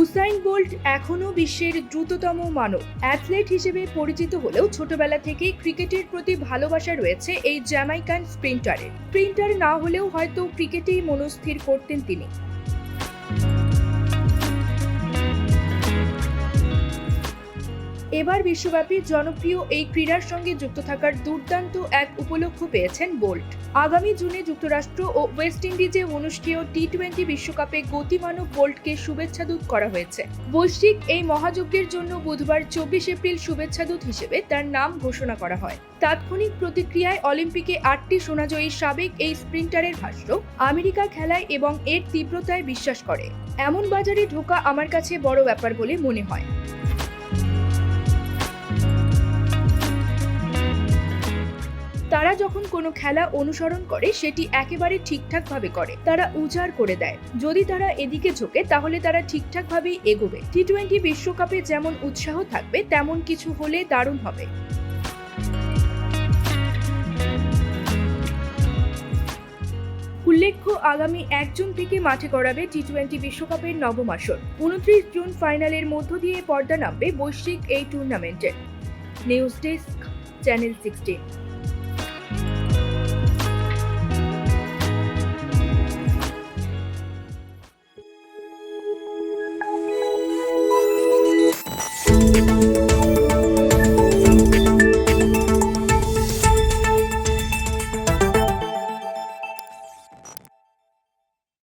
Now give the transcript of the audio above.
Usain bolt এখনও বিশ্বের দ্রুততম মানব। অ্যাথলেট হিসেবে পরিচিত হলেও ছোটবেলা থেকেই ক্রিকেটের প্রতি ভালোবাসা রয়েছে এই জ্যামাইকান স্প্রিন্টারের। স্প্রিন্টার না হলেও হয়তো ক্রিকেটেই মনস্থির করতেন তিনি। এবার বিশ্বব্যাপী জনপ্রিয় এই ক্রীড়ার সঙ্গে যুক্ত থাকার দুর্দান্ত এক উপলক্ষ পেয়েছেন বোল্ট। আগামী জুনে যুক্তরাষ্ট্র ও ওয়েস্ট ইন্ডিজে অনুষ্ঠেয় টি টোয়েন্টি বিশ্বকাপে গতিমানব বোল্টকে শুভেচ্ছা দূত করা হয়েছে। বৈশ্বিক এই মহাযজ্ঞের জন্য বুধবার চব্বিশ এপ্রিল শুভেচ্ছা দূত হিসেবে তার নাম ঘোষণা করা হয়। তাৎক্ষণিক প্রতিক্রিয়ায় অলিম্পিকে আটটি সোনাজয়ী সাবেক এই স্প্রিন্টারের ভাষ্য, আমেরিকা খেলায় এবং এর তীব্রতায় বিশ্বাস করে। এমন বাজারে ঢোকা আমার কাছে বড় ব্যাপার বলে মনে হয়। তারা যখন কোনো খেলা অনুসরণ করে, সেটি একেবারে ঠিকঠাকভাবে করে। তারা উজাড় করে দেয়। যদি তারা এদিকে ঝোঁকে, তাহলে তারা ঠিকঠাকভাবেই এগোবে। টি টোয়েন্টি বিশ্বকাপে যেমন উৎসাহ থাকবে, তেমন কিছু হলে দারুণ হবে। উল্লেখ্য, আগামী এক জুন থেকে মাঠে গড়াবে টি টোয়েন্টি বিশ্বকাপের নবম আসর। উনত্রিশ জুন ফাইনালের মধ্য দিয়ে পর্দা নামবে বৈশ্বিক এই টুর্নামেন্টে নিউজ ডেস্ক, চ্যানেল সিক্সটিন।